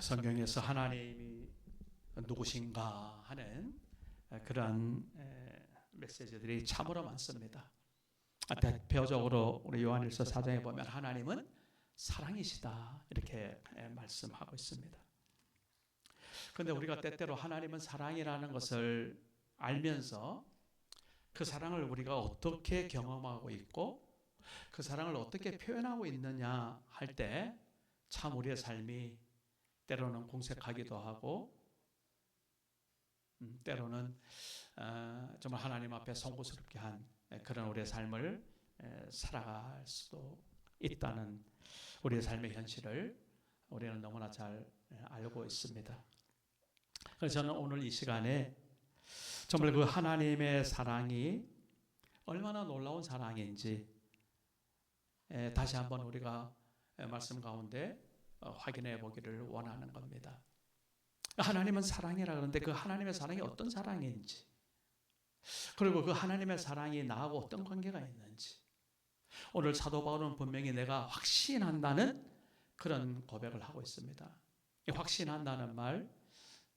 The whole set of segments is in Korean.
성경에서 하나님이 누구신가 하는 그러한 메시지들이 참으로 많습니다. 대표적으로 우리 요한일서 4장에 보면 하나님은 사랑이시다 이렇게 말씀하고 있습니다. 그런데 우리가 때때로 하나님은 사랑이라는 것을 알면서 그 사랑을 우리가 어떻게 경험하고 있고 그 사랑을 어떻게 표현하고 있느냐 할 때 참 우리의 삶이 때로는 공색하기도 하고 음, 때로는 어, 정말 하나님 앞에 송구스럽게 한 그런 우리의 삶을 에, 살아갈 수도 있다는 우리의 삶의 현실을 우리는 너무나 잘 알고 있습니다. 그래서 저는 오늘 이 시간에 정말 그 하나님의 사랑이 얼마나 놀라운 사랑인지 에, 다시 한번 우리가 말씀 가운데 어, 확인해 보기를 원하는 겁니다. 하나님은 사랑이라 그러는데 그 하나님의 사랑이 어떤 사랑인지 그리고 그 하나님의 사랑이 나하고 어떤 관계가 있는지 오늘 사도 바울은 분명히 내가 확신한다는 그런 고백을 하고 있습니다. 확신한다는 말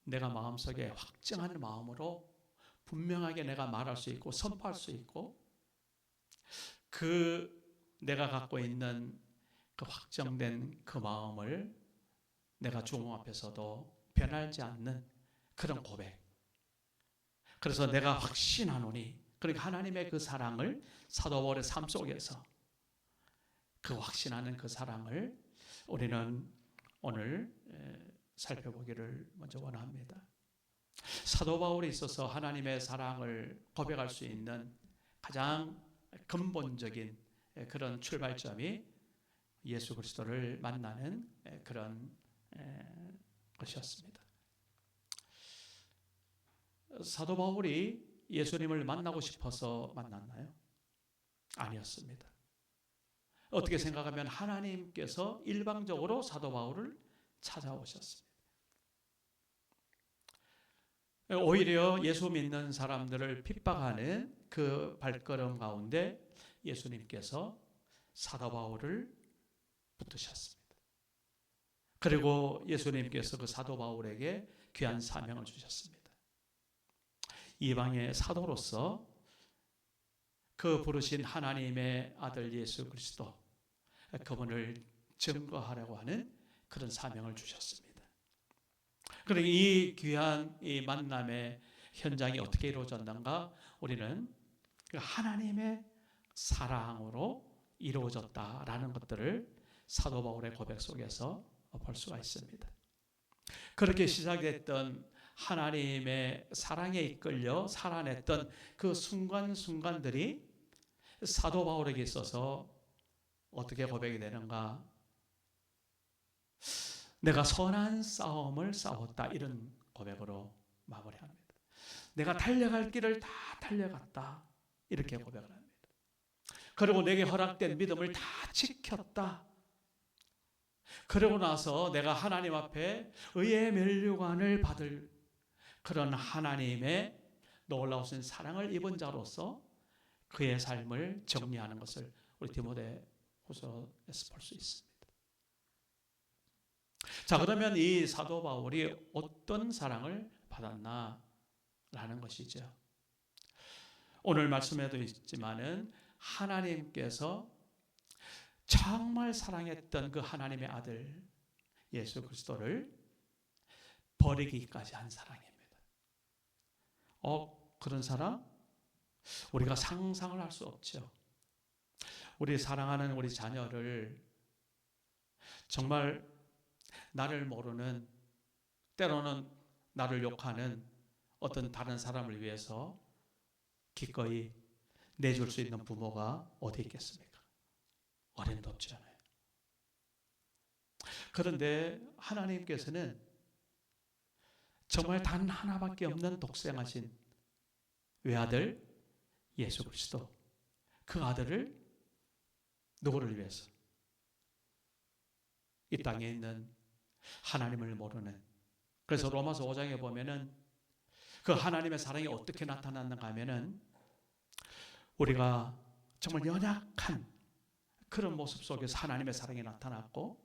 내가 마음속에 확정하는 마음으로 분명하게 내가 말할 수 있고 선포할 수 있고 그 내가 갖고 있는 그 확정된 그 마음을 내가 주님 앞에서도 변하지 않는 그런 고백. 그래서 내가 확신하노니 그러니까 하나님의 그 사랑을 사도 바울의 삶 속에서 그 확신하는 그 사랑을 우리는 오늘 살펴보기를 먼저 원합니다. 사도 바울에 있어서 하나님의 사랑을 고백할 수 있는 가장 근본적인 그런 출발점이 예수 그리스도를 만나는 그런 것이었습니다. 사도 바울이 예수님을 만나고 싶어서 만났나요? 아니었습니다. 어떻게 생각하면 하나님께서 일방적으로 사도 바울을 찾아오셨습니다. 오히려 예수 믿는 사람들을 핍박하는 그 발걸음 가운데 예수님께서 사도 바울을 붙으셨습니다. 그리고 예수님께서 그 사도 바울에게 귀한 사명을 주셨습니다. 이방의 사도로서 그 부르신 하나님의 아들 예수 그리스도 그분을 증거하려고 하는 그런 사명을 주셨습니다. 그러니 이 귀한 이 만남의 현장이 어떻게 이루어졌는가? 우리는 그 하나님의 사랑으로 이루어졌다라는 것들을 사도 바울의 고백 속에서 볼 수가 있습니다. 그렇게 시작됐던 하나님의 사랑에 이끌려 살아냈던 그 순간순간들이 사도 바울에게 있어서 어떻게 고백이 되는가? 내가 선한 싸움을 싸웠다 이런 고백으로 마무리합니다. 내가 달려갈 길을 다 달려갔다 이렇게 고백을 합니다. 그리고 내게 허락된 믿음을 다 지켰다. 그러고 나서 내가 하나님 앞에 의의 멸류관을 받을 그런 하나님의 놀라우신 사랑을 입은 자로서 그의 삶을 정리하는 것을 우리 디모데 후서에서 볼 수 있습니다. 자, 그러면 이 사도 바울이 어떤 사랑을 받았나? 라는 것이죠. 오늘 말씀에도 있지만은 하나님께서 정말 사랑했던 그 하나님의 아들 예수 그리스도를 버리기까지 한 사랑입니다. 어, 그런 사랑? 우리가 상상을 할 수 없죠. 우리 사랑하는 우리 자녀를 정말 나를 모르는 때로는 나를 욕하는 어떤 다른 사람을 위해서 기꺼이 내줄 수 있는 부모가 어디 있겠습니까? 어림도 없잖아요. 그런데 하나님께서는 정말 단 하나밖에 없는 독생하신 외아들 예수 그리스도 그 아들을 누구를 위해서 이 땅에 있는 하나님을 모르는 그래서 로마서 5장에 보면은 그 하나님의 사랑이 어떻게 나타났는가 하면은 우리가 정말 연약한 그런 모습 속에서 하나님의 사랑이 나타났고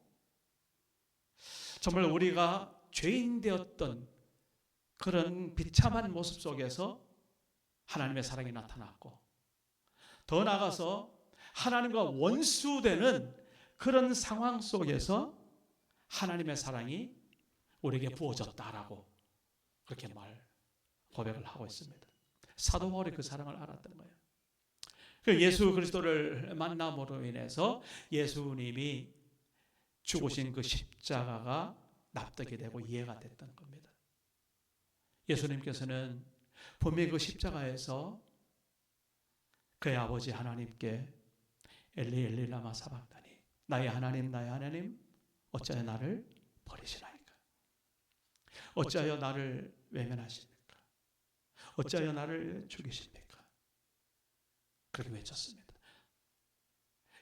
정말 우리가 죄인 되었던 그런 비참한 모습 속에서 하나님의 사랑이 나타났고 더 나아가서 하나님과 원수되는 그런 상황 속에서 하나님의 사랑이 우리에게 부어졌다라고 그렇게 말 고백을 하고 있습니다. 사도 바울이 그 사랑을 알았던 거예요. 그 예수 그리스도를 만남으로 인해서 예수님이 죽으신 그 십자가가 납득이 되고 이해가 됐던 겁니다. 예수님께서는 분명히 그 십자가에서 그의 아버지 하나님께 엘리 엘리 라마 사박다니 나의 하나님 나의 하나님 어찌하여 나를 버리시나이까? 어찌하여 나를 외면하십니까? 어찌하여 나를 죽이십니까 그렇게 외쳤습니다.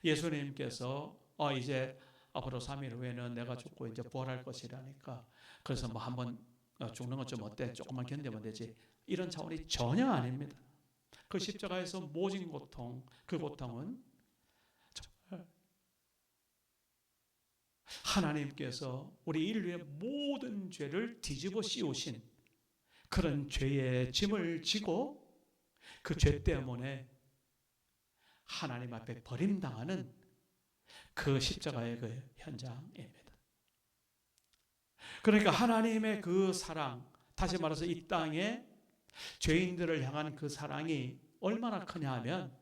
예수님께서 어 이제 앞으로 3일 후에는 내가 죽고 이제 부활할 것이라니까 그래서 뭐 한번 어, 죽는 건좀 어때? 조금만 견디면 되지. 이런 차원이 전혀 아닙니다. 그 십자가에서 모진 고통 그 고통은 하나님께서 우리 인류의 모든 죄를 뒤집어 씌우신 그런 죄의 짐을 지고 그 죄 때문에 하나님 앞에 버림당하는 그 십자가의 그 현장입니다. 그러니까 하나님의 그 사랑, 다시 말해서 이 땅에 죄인들을 향한 그 사랑이 얼마나 크냐 하면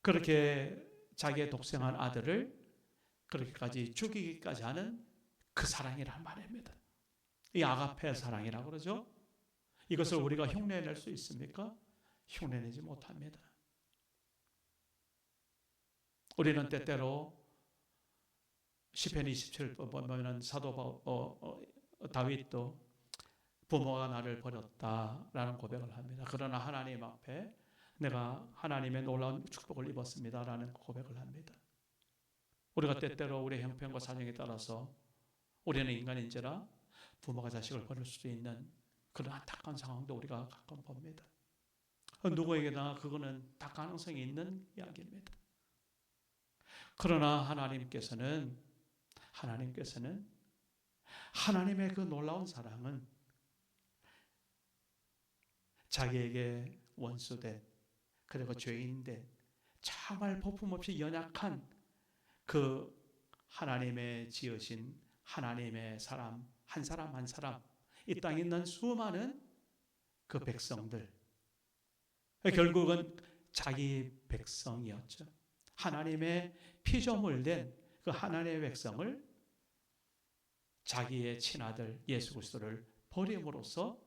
그렇게 자기의 독생한 아들을 그렇게까지 죽이기까지 하는 그 사랑이란 말입니다. 이 아가페 사랑이라고 그러죠. 이것을 우리가 흉내낼 수 있습니까? 흉내내지 못합니다. 우리는 때때로 시편 27번 보면 사도 바, 어, 어, 다윗도 부모가 나를 버렸다라는 고백을 합니다. 그러나 하나님 앞에 내가 하나님의 놀라운 축복을 입었습니다라는 고백을 합니다. 우리가 때때로 우리 형편과 사정에 따라서 우리는 인간인지라 부모가 자식을 버릴 수도 있는 그런 안타까운 상황도 우리가 가끔 봅니다. 누구에게나 그거는 다 가능성이 있는 이야기입니다. 그러나 하나님께서는 하나님께서는 하나님의 그 놀라운 사랑은 자기에게 원수된 그리고 죄인된 정말 볼품없이 연약한 그 하나님의 지으신 하나님의 사람 한 사람 한 사람 이 땅에 있는 수많은 그 백성들 결국은 자기 백성이었죠. 하나님의 피조물 된 그 하나님의 백성을 자기의 친아들 예수 그리스도를 버림으로써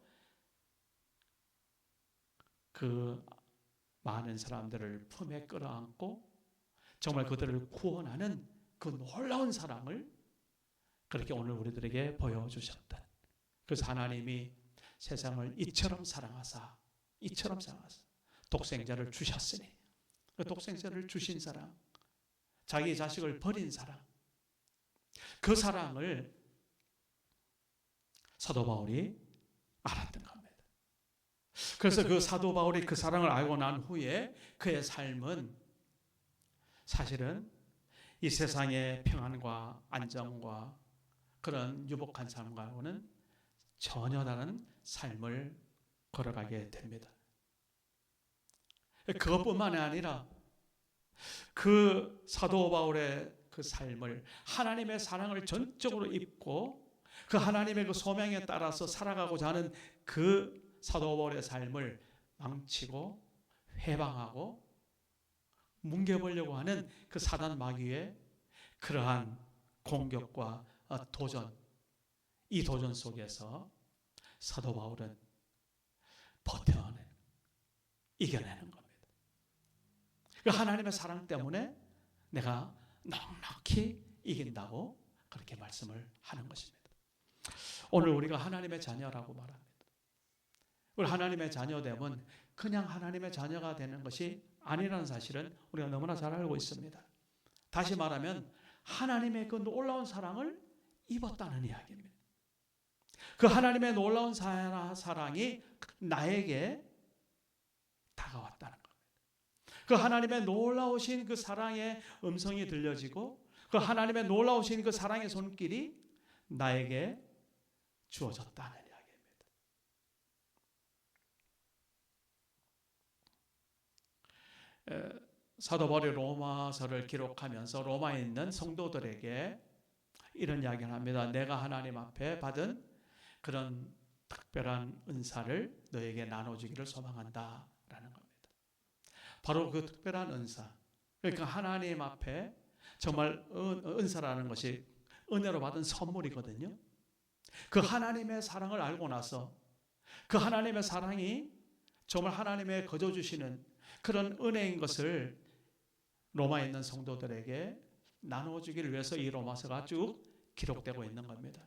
그 많은 사람들을 품에 끌어안고 정말 그들을 구원하는 그 놀라운 사랑을 그렇게 오늘 우리들에게 보여주셨다. 그래서 하나님이 세상을 이처럼 사랑하사 이처럼 사랑하사 독생자를 주셨으니 그 독생자를 주신 사랑 자기 자식을 버린 사랑 그 사랑을 사도 바울이 알았던 겁니다. 그래서 그 사도 바울이 그 사랑을 알고 난 후에 그의 삶은 사실은 이 세상의 평안과 안정과 그런 유복한 삶과는 전혀 다른 삶을 걸어가게 됩니다. 그것뿐만이 아니라 그 사도 바울의 그 삶을 하나님의 사랑을 전적으로 입고 그 하나님의 그 소명에 따라서 살아가고자 하는 그 사도 바울의 삶을 망치고 회방하고 뭉개보려고 하는 그 사단 마귀의 그러한 공격과 어, 도전 이 도전 속에서 사도 바울은 버텨내 이겨내는 겁니다. 그 하나님의 사랑 때문에 내가 넉넉히 이긴다고 그렇게 말씀을 하는 것입니다. 오늘 우리가 하나님의 자녀라고 말합니다. 우리 하나님의 자녀됨은 그냥 하나님의 자녀가 되는 것이 아니라는 사실은 우리가 너무나 잘 알고 있습니다. 다시 말하면 하나님의 그 놀라운 사랑을 입었다는 이야기입니다. 그 하나님의 놀라운 사랑이 나에게 다가왔다는. 그 하나님의 놀라우신 그 사랑의 음성이 들려지고 그 하나님의 놀라우신 그 사랑의 손길이 나에게 주어졌다는 이야기입니다. 에, 사도 바울이 로마서를 기록하면서 로마에 있는 성도들에게 이런 이야기를 합니다. 내가 하나님 앞에 받은 그런 특별한 은사를 너에게 나눠주기를 소망한다라는 겁니다. 바로 그 특별한 은사. 그러니까 하나님 앞에 정말 은, 은사라는 것이 은혜로 받은 선물이거든요. 그 하나님의 사랑을 알고 나서 그 하나님의 사랑이 정말 하나님의 거저 주시는 그런 은혜인 것을 로마에 있는 성도들에게 나눠주기를 위해서 이 로마서가 쭉 기록되고 있는 겁니다.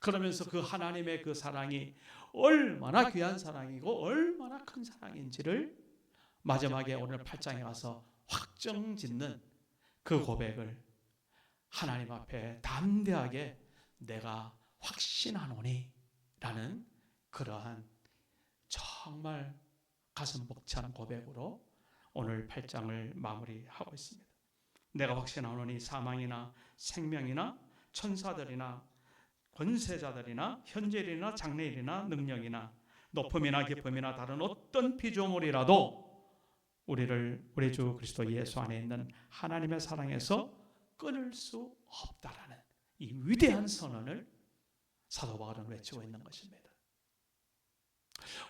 그러면서 그 하나님의 그 사랑이 얼마나 귀한 사랑이고 얼마나 큰 사랑인지를 마지막에 오늘 8장에 가서 확정 짓는 그 고백을 하나님 앞에 담대하게 내가 확신하노니 라는 그러한 정말 가슴 벅찬 고백으로 오늘 8장을 마무리하고 있습니다. 내가 확신하노니 사망이나 생명이나 천사들이나 권세자들이나 현재일이나 장래일이나 능력이나 높음이나 깊음이나 다른 어떤 피조물이라도 우리를 우리 주 그리스도 예수 안에 있는 하나님의 사랑에서 끊을 수 없다라는 이 위대한 선언을 사도 바울은 외치고 있는 것입니다.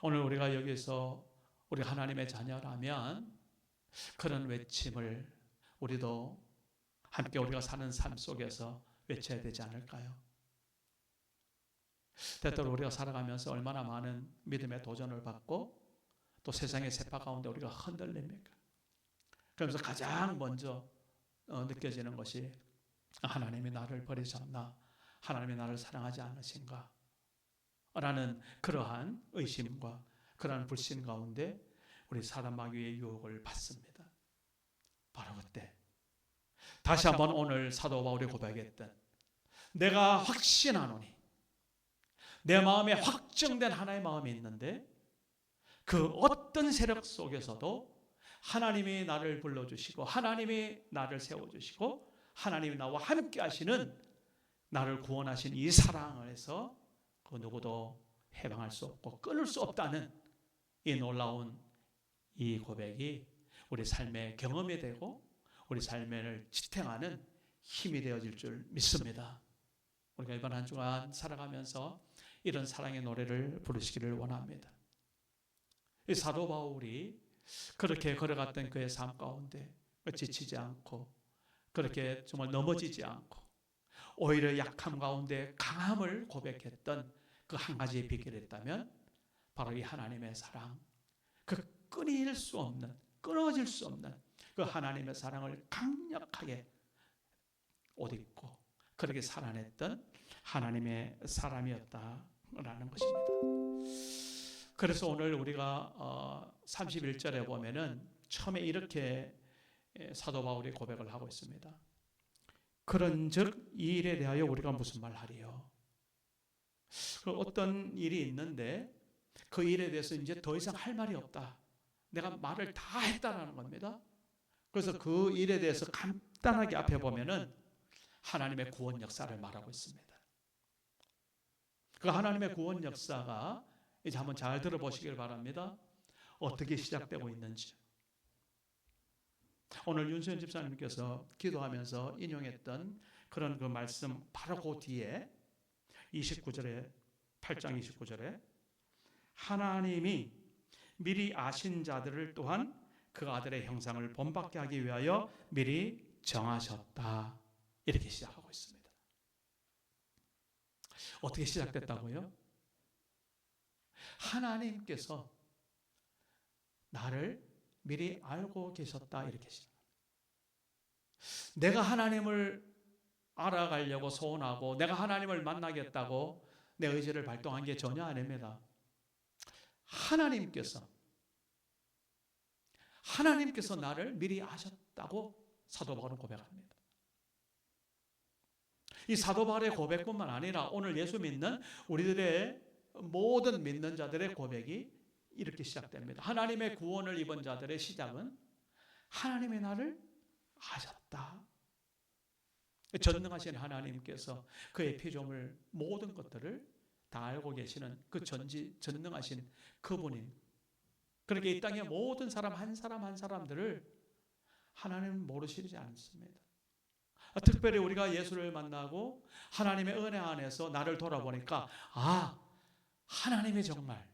오늘 우리가 여기서 우리 하나님의 자녀라면 그런 외침을 우리도 함께 우리가 사는 삶 속에서 외쳐야 되지 않을까요? 때때로 우리가 살아가면서 얼마나 많은 믿음의 도전을 받고 또 세상의 세파 가운데 우리가 흔들립니까? 그러면서 가장 먼저 어, 느껴지는 것이 하나님이 나를 버리지 않나? 하나님이 나를 사랑하지 않으신가? 라는 그러한 의심과 그러한 불신 가운데 우리 사단 마귀의 유혹을 받습니다. 바로 그때 다시 한번 오늘 사도 바울이 고백했던 내가 확신하노니 내 마음에 확정된 하나의 마음이 있는데 그 어떤 세력 속에서도 하나님이 나를 불러주시고 하나님이 나를 세워주시고 하나님이 나와 함께 하시는 나를 구원하신 이 사랑을 해서 그 누구도 해방할 수 없고 끊을 수 없다는 이 놀라운 이 고백이 우리 삶의 경험이 되고 우리 삶을 지탱하는 힘이 되어질 줄 믿습니다. 우리가 이번 한 주간 살아가면서 이런 사랑의 노래를 부르시기를 원합니다. 이 사도 바울이 그렇게 걸어갔던 그의 삶 가운데 지치지 않고 그렇게 정말 넘어지지 않고 오히려 약함 가운데 강함을 고백했던 그 한 가지의 비결이 있다면 바로 이 하나님의 사랑 그 끊일 수 없는 끊어질 수 없는 그 하나님의 사랑을 강력하게 옷 입고 그렇게 살아냈던 하나님의 사람이었다라는 것입니다. 그래서 오늘 우리가 31절에 어, 보면은 처음에 이렇게 사도 바울이 고백을 하고 있습니다. 그런즉 이 일에 대하여 우리가 무슨 말하리요? 그 어떤 일이 있는데 그 일에 대해서 이제 더 이상 할 말이 없다. 내가 말을 다 했다라는 겁니다. 그래서 그 일에 대해서 간단하게 앞에 보면은 하나님의 구원 역사를 말하고 있습니다. 그 하나님의 구원 역사가 이제 한번 잘 들어보시길 바랍니다. 어떻게 시작되고 있는지. 오늘 윤수현 집사님께서 기도하면서 인용했던 그런 그 말씀 바로 그 뒤에 29절에 8장 29절에 하나님이 미리 아신 자들을 또한 그 아들의 형상을 본받게 하기 위하여 미리 정하셨다. 이렇게 시작하고 있습니다. 어떻게 시작됐다고요? 하나님께서 나를 미리 알고 계셨다 이렇게 시작. 내가 하나님을 알아가려고 소원하고 내가 하나님을 만나겠다고 내 의지를 발동한 게 전혀 아닙니다. 하나님께서 하나님께서 나를 미리 아셨다고 사도 바울은 고백합니다. 이 사도 바울의 고백뿐만 아니라 오늘 예수 믿는 우리들의 모든 믿는 자들의 고백이 이렇게 시작됩니다. 하나님의 구원을 입은 자들의 시작은 하나님의 나를 아셨다. 전능하신 하나님께서 그의 피조물 모든 것들을 다 알고 계시는 그 전지 전능하신 그분이 그렇게 이 땅의 모든 사람 한 사람 한 사람들을 하나님 모르시지 않습니다. 특별히 우리가 예수를 만나고 하나님의 은혜 안에서 나를 돌아보니까 아 하나님이 정말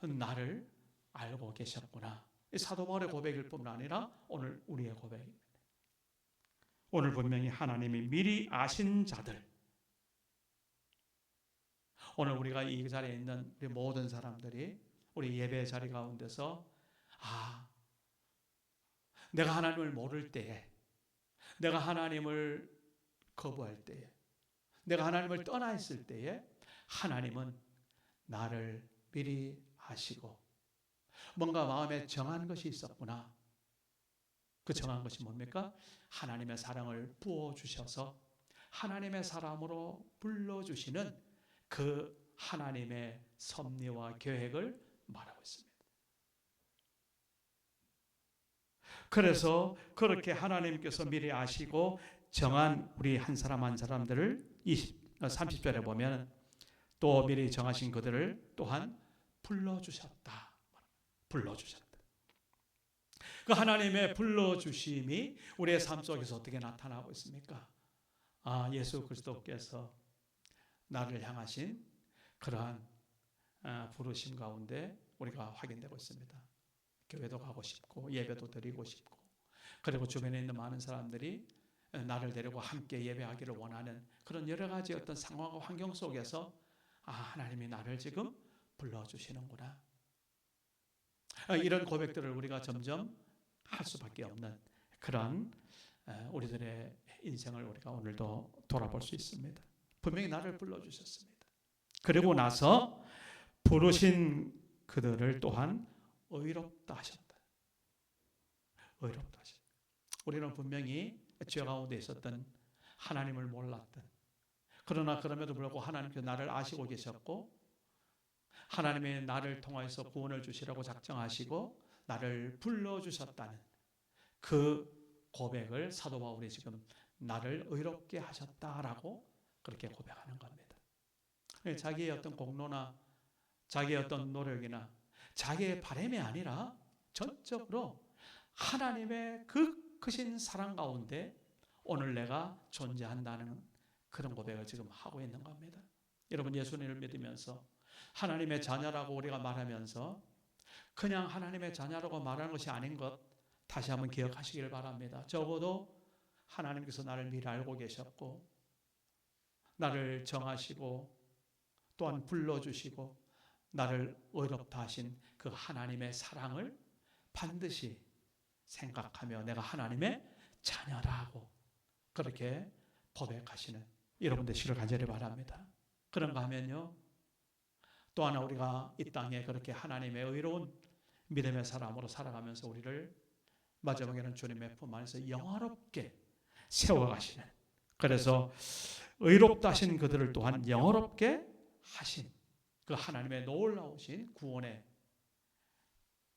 나를 알고 계셨구나. 사도 바울의 고백일 뿐 아니라 오늘 우리의 고백입니다. 오늘 분명히 하나님이 미리 아신 자들 오늘 우리가 이 자리에 있는 우리 모든 사람들이 우리 예배 자리 가운데서 아 내가 하나님을 모를 때에 내가 하나님을 거부할 때에 내가 하나님을 떠나 있을 때에 하나님은 나를 미리 아시고 뭔가 마음에 정한 것이 있었구나. 그 정한 것이 뭡니까? 하나님의 사랑을 부어 주셔서 하나님의 사람으로 불러 주시는 그 하나님의 섭리와 계획을 말하고 있습니다. 그래서 그렇게 하나님께서 미리 아시고 정한 우리 한 사람 한 사람들을 20, 30절에 어, 보면 또 미리 정하신 그들을 또한 불러주셨다. 불러주셨다. 그 하나님의 불러주심이 우리의 삶 속에서 어떻게 나타나고 있습니까? 아, 예수 그리스도께서 나를 향하신 그러한 아, 부르심 가운데 우리가 확인되고 있습니다. 교회도 가고 싶고 예배도 드리고 싶고 그리고 주변에 있는 많은 사람들이 나를 데리고 함께 예배하기를 원하는 그런 여러 가지 어떤 상황과 환경 속에서 아 하나님이 나를 지금 불러주시는구나 아, 이런 고백들을 우리가 점점 할 수밖에 없는 그런 우리들의 인생을 우리가 오늘도 돌아볼 수 있습니다. 분명히 나를 불러주셨습니다. 그리고 나서 부르신 그들을 또한 의롭다 하셨다. 의롭다 하셨다. 우리는 분명히 죄 가운데 있었던 하나님을 몰랐던 그러나 그럼에도 불구하고 하나님께서 나를 아시고 계셨고 하나님의 나를 통하여서 구원을 주시라고 작정하시고 나를 불러 주셨다는 그 고백을 사도 바울이 지금 나를 의롭게 하셨다라고 그렇게 고백하는 겁니다. 자기의 어떤 공로나 자기의 어떤 노력이나 자기의 바램이 아니라 전적으로 하나님의 그 크신 사랑 가운데 오늘 내가 존재한다는 그런 고백을 지금 하고 있는 겁니다. 여러분 예수님을 믿으면서 하나님의 자녀라고 우리가 말하면서 그냥 하나님의 자녀라고 말하는 것이 아닌 것 다시 한번 기억하시길 바랍니다. 적어도 하나님께서 나를 미리 알고 계셨고 나를 정하시고 또한 불러주시고 나를 의롭다 하신 그 하나님의 사랑을 반드시 생각하며 내가 하나님의 자녀라고 그렇게 고백하시는 여러분 되시를 간절히 바랍니다. 그런가 하면요. 또 하나 우리가 이 땅에 그렇게 하나님의 의로운 믿음의 사람으로 살아가면서 우리를 마지막에는 주님의 품 안에서 영화롭게 세워가시는 그래서 의롭다 하신 그들을 또한 영화롭게 하신 그 하나님의 놀라우신 구원의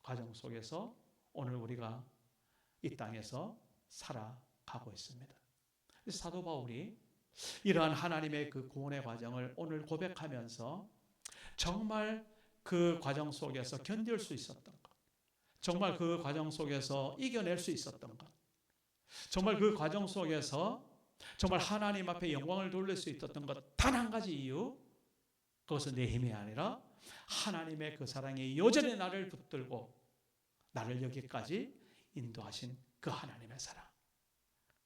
과정 속에서 오늘 우리가 이 땅에서 살아가고 있습니다. 사도 바울이 이러한 하나님의 그 구원의 과정을 오늘 고백하면서 정말 그 과정 속에서 견딜 수 있었던 것, 정말 그 과정 속에서 이겨낼 수 있었던 것, 정말 그 과정 속에서 정말 하나님 앞에 영광을 돌릴 수 있었던 것 단 한 가지 이유 그것은 내 힘이 아니라 하나님의 그 사랑이 여전히 나를 붙들고 나를 여기까지 인도하신 그 하나님의 사랑.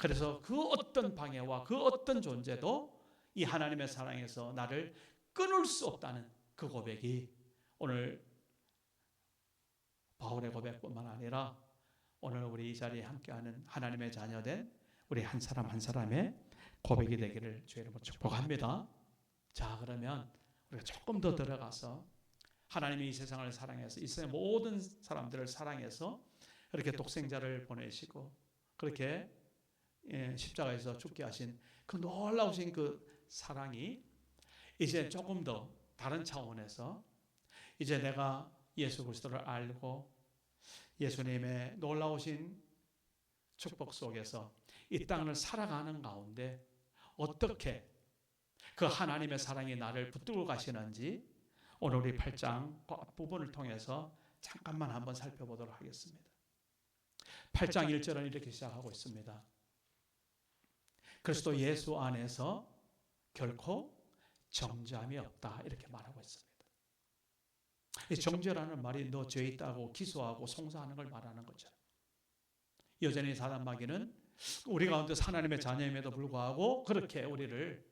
그래서 그 어떤 방해와 그 어떤 존재도 이 하나님의 사랑에서 나를 끊을 수 없다는 그 고백이 오늘 바울의 고백뿐만 아니라 오늘 우리 이 자리에 함께하는 하나님의 자녀된 우리 한 사람 한 사람의 고백이 되기를 주의 이름으로 축복합니다. 자 그러면 우리가 조금 더 들어가서 하나님이 이 세상을 사랑해서 이 세상 모든 사람들을 사랑해서 그렇게 독생자를 보내시고 그렇게 예, 십자가에서 죽게 하신 그 놀라우신 그 사랑이 이제 조금 더 다른 차원에서 이제 내가 예수 그리스도를 알고 예수님의 놀라우신 축복 속에서 이 땅을 살아가는 가운데 어떻게 그 하나님의 사랑이 나를 붙들고 가시는지 오늘 우리 8장 부분을 통해서 잠깐만 한번 살펴보도록 하겠습니다. 8장 1절은 이렇게 시작하고 있습니다. 그리스도 예수 안에서 결코 정죄함이 없다 이렇게 말하고 있습니다. 이 정죄라는 말이 너 죄 있다고 기소하고 송사하는 걸 말하는 거죠. 여전히 사단 마귀는 우리 가운데 하나님의 자녀임에도 불구하고 그렇게 우리를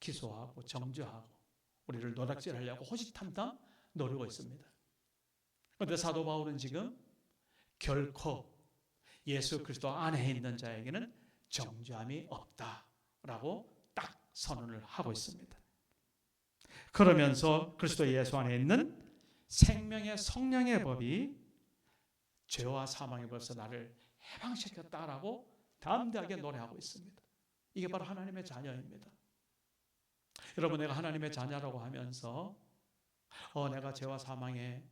기소하고 정죄하고 우리를 노닥질하려고 호시탐탐 노리고 있습니다. 그런데 사도 바울은 지금 결코 예수 그리스도 안에 있는 자에게는 정죄함이 없다라고 딱 선언을 하고 있습니다. 그러면서 그리스도 예수 안에 있는 생명의 성령의 법이 죄와 사망의 법에서 나를 해방시켰다라고 담대하게 노래하고 있습니다. 이게 바로 하나님의 자녀입니다. 여러분 내가 하나님의 자녀라고 하면서 어 내가 죄와 사망의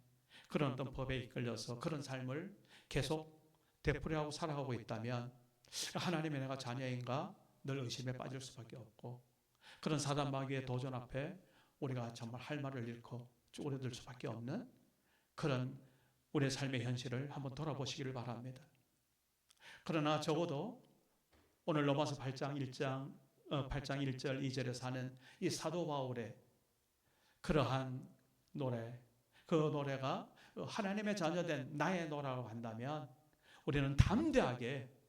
그런 어떤 법에 이끌려서 그런 삶을 계속 되풀이하고 살아가고 있다면 하나님의 내가 자녀인가? 늘 의심에 빠질 수밖에 없고 그런 사단 마귀의 도전 앞에 우리가 정말 할 말을 잃고 쪼그려들 수밖에 없는 그런 우리의 삶의 현실을 한번 돌아보시기를 바랍니다. 그러나 적어도 오늘 로마서 8장 1장 어, 8장 1절 2절에 사는 이 사도 바울의 그러한 노래 그 노래가 하나님의 자녀된 나의 노라고 한다면 우리는 담대하게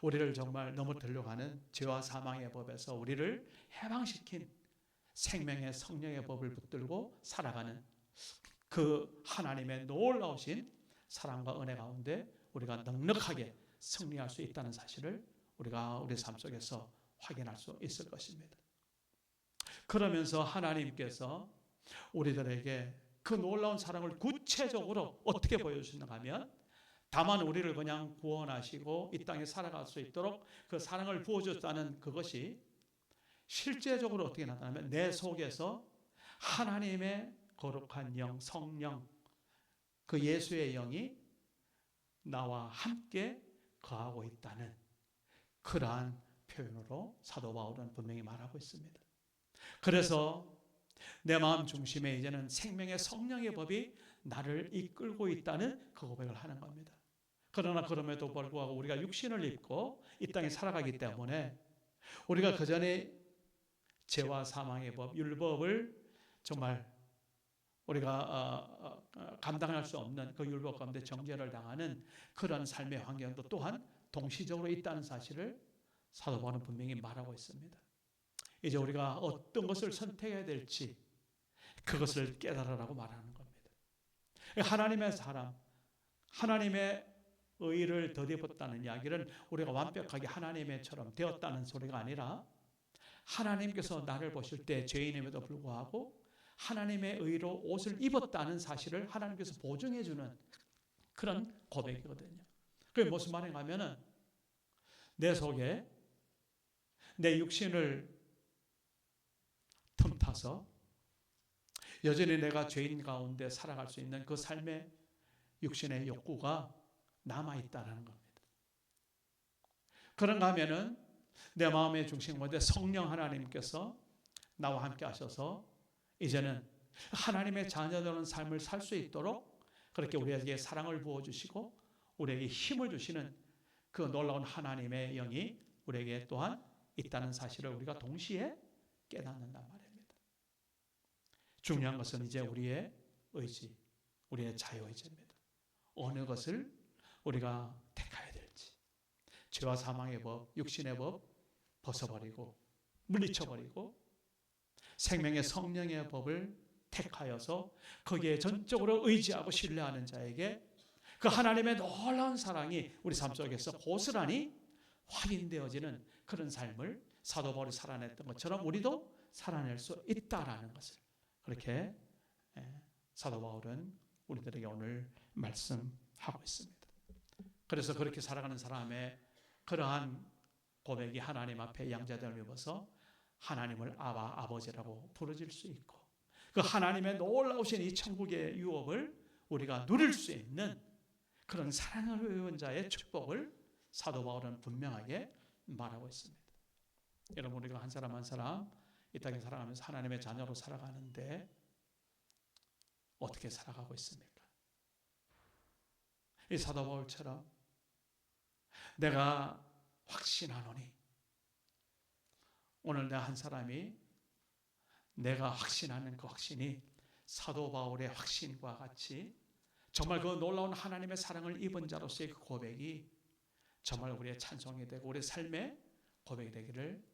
우리를 정말 넘어뜨려고 하는 죄와 사망의 법에서 우리를 해방시킨 생명의 성령의 법을 붙들고 살아가는 그 하나님의 놀라우신 사랑과 은혜 가운데 우리가 넉넉하게 승리할 수 있다는 사실을 우리가 우리 삶 속에서 확인할 수 있을 것입니다. 그러면서 하나님께서 우리들에게 그 놀라운 사랑을 구체적으로 어떻게 보여주시는가 하면 다만 우리를 그냥 구원하시고 이 땅에 살아갈 수 있도록 그 사랑을 부어줬다는 그것이 실제적으로 어떻게 나타나면 내 속에서 하나님의 거룩한 영, 성령, 그 예수의 영이 나와 함께 거하고 있다는 그러한 표현으로 사도 바울은 분명히 말하고 있습니다. 그래서 내 마음 중심에 이제는 생명의 성령의 법이 나를 이끌고 있다는 그 고백을 하는 겁니다. 그러나 그럼에도 불구하고 우리가 육신을 입고 이 땅에 살아가기 때문에 우리가 그 전에 죄와 사망의 법, 율법을 정말 우리가 어, 어, 감당할 수 없는 그 율법 가운데 정죄를 당하는 그런 삶의 환경도 또한 동시적으로 있다는 사실을 사도 바울은 분명히 말하고 있습니다. 이제 우리가 어떤 것을 선택해야 될지 그것을 깨달으라고 말하는 겁니다. 하나님의 사람, 하나님의 의를 더디었다는 이야기는 우리가 완벽하게 하나님의처럼 되었다는 소리가 아니라 하나님께서 나를 보실 때 죄인임에도 불구하고 하나님의 의로 옷을 입었다는 사실을 하나님께서 보증해 주는 그런 고백이거든요. 그게 무슨 말인가 하면은 내 속에 내 육신을 틈타서 여전히 내가 죄인 가운데 살아갈 수 있는 그 삶의 육신의 욕구가 남아 있다는 겁니다. 그런가 하면은 내 마음의 중심 가운데 성령 하나님께서 나와 함께 하셔서 이제는 하나님의 자녀되는 삶을 살 수 있도록 그렇게 우리에게 사랑을 부어 주시고 우리에게 힘을 주시는 그 놀라운 하나님의 영이 우리에게 또한 있다는 사실을 우리가 동시에 깨닫는단 말입니다. 중요한 것은 이제 우리의 의지, 우리의 자유의지입니다. 어느 것을 우리가 택해야 될지. 죄와 사망의 법, 육신의 법 벗어버리고 물리쳐버리고 생명의 성령의 법을 택하여서 거기에 전적으로 의지하고 신뢰하는 자에게 그 하나님의 놀라운 사랑이 우리 삶 속에서 고스란히 확인되어지는 그런 삶을 사도 바울이 살아냈던 것처럼 우리도 살아낼 수 있다라는 것을 그렇게 예, 사도 바울은 우리들에게 오늘 말씀하고 있습니다. 그래서 그렇게 살아가는 사람의 그러한 고백이 하나님 앞에 양자됨을 입어서 하나님을 아바 아버지라고 부르질 수 있고 그 하나님의 놀라우신 이 천국의 유업을 우리가 누릴 수 있는 그런 사랑을 배운 자의 축복을 사도 바울은 분명하게 말하고 있습니다. 여러분 우리가 한 사람 한 사람 이 땅에 살아가면서 하나님의 자녀로 살아가는데 어떻게 살아가고 있습니까? 이 사도 바울처럼 내가 확신하노니 오늘 내 한 사람이 내가 확신하는 그 확신이 사도 바울의 확신과 같이 정말 그 놀라운 하나님의 사랑을 입은 자로서의 그 고백이 정말 우리의 찬송이 되고 우리의 삶의 고백이 되기를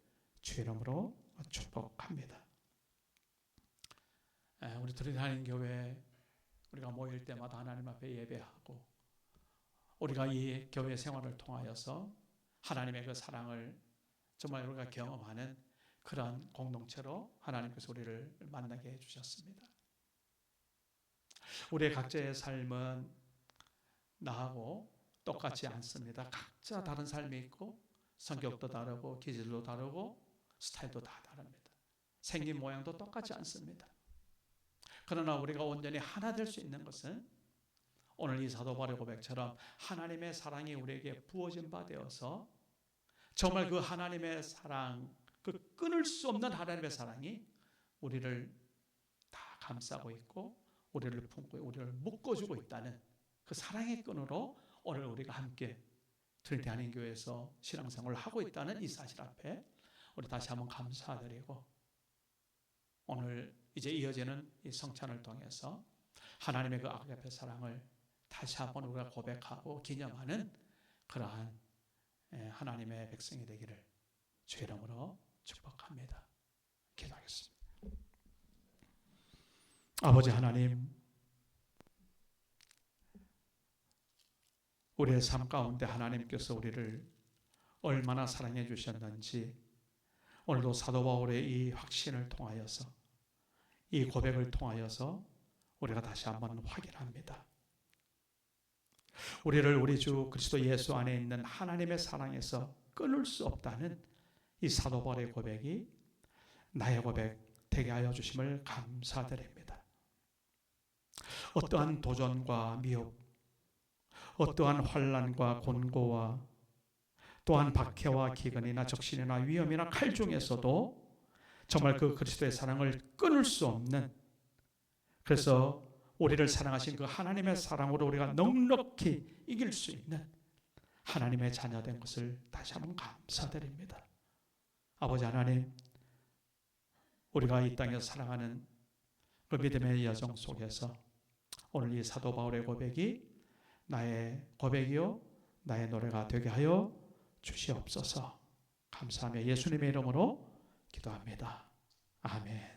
주의 이름으로 축복합니다. 에, 우리 다니는 교회 우리가 모일 때마다 하나님 앞에 예배하고 우리가 이 교회 생활을 통하여서 하나님의 그 사랑을 정말 우리가 경험하는 그런 공동체로 하나님께서 우리를 만나게 해주셨습니다. 우리의 각자의 삶은 나하고 똑같지 않습니다. 각자 다른 삶이 있고 성격도 다르고 기질도 다르고 스타일도 다 다릅니다. 생긴 모양도 똑같지 않습니다. 그러나 우리가 온전히 하나 될 수 있는 것은 오늘 이 사도 바울의 고백처럼 하나님의 사랑이 우리에게 부어진 바 되어서 정말 그 하나님의 사랑, 그 끊을 수 없는 하나님의 사랑이 우리를 다 감싸고 있고 우리를 품고 우리를 묶어주고 있다는 그 사랑의 끈으로 오늘 우리가 함께 트리티 한인교회에서 신앙생활을 하고 있다는 이 사실 앞에 우리 다시 한번 감사드리고 오늘 이제 이어지는 이 성찬을 통해서 하나님의 그 아가페 사랑을 다시 한번 우리가 고백하고 기념하는 그러한 예, 하나님의 백성이 되기를 주의 이름으로 축복합니다. 기도하겠습니다. 아버지 하나님, 우리의 삶 가운데 하나님께서 우리를 얼마나 사랑해 주셨는지 오늘도 사도 바울의 이 확신을 통하여서 이 고백을 통하여서 우리가 다시 한번 확인합니다. 우리를 우리 주 그리스도 예수 안에 있는 하나님의 사랑에서 끊을 수 없다는 이 사도 바울의 고백이 나의 고백 되게 하여 주심을 감사드립니다. 어떠한 도전과 미혹, 어떠한 환란과 곤고와 또한 박해와 기근이나 적신이나 위험이나 칼 중에서도 정말 그 그리스도의 사랑을 끊을 수 없는 그래서 우리를 사랑하신 그 하나님의 사랑으로 우리가 넉넉히 이길 수 있는 하나님의 자녀된 것을 다시 한번 감사드립니다. 아버지 하나님, 우리가 이 땅에서 살아가는 그 믿음의 여정 속에서 오늘 이 사도 바울의 고백이 나의 고백이요 나의 노래가 되게 하여 주시옵소서. 감사하며 예수님의 이름으로 기도합니다. 아멘.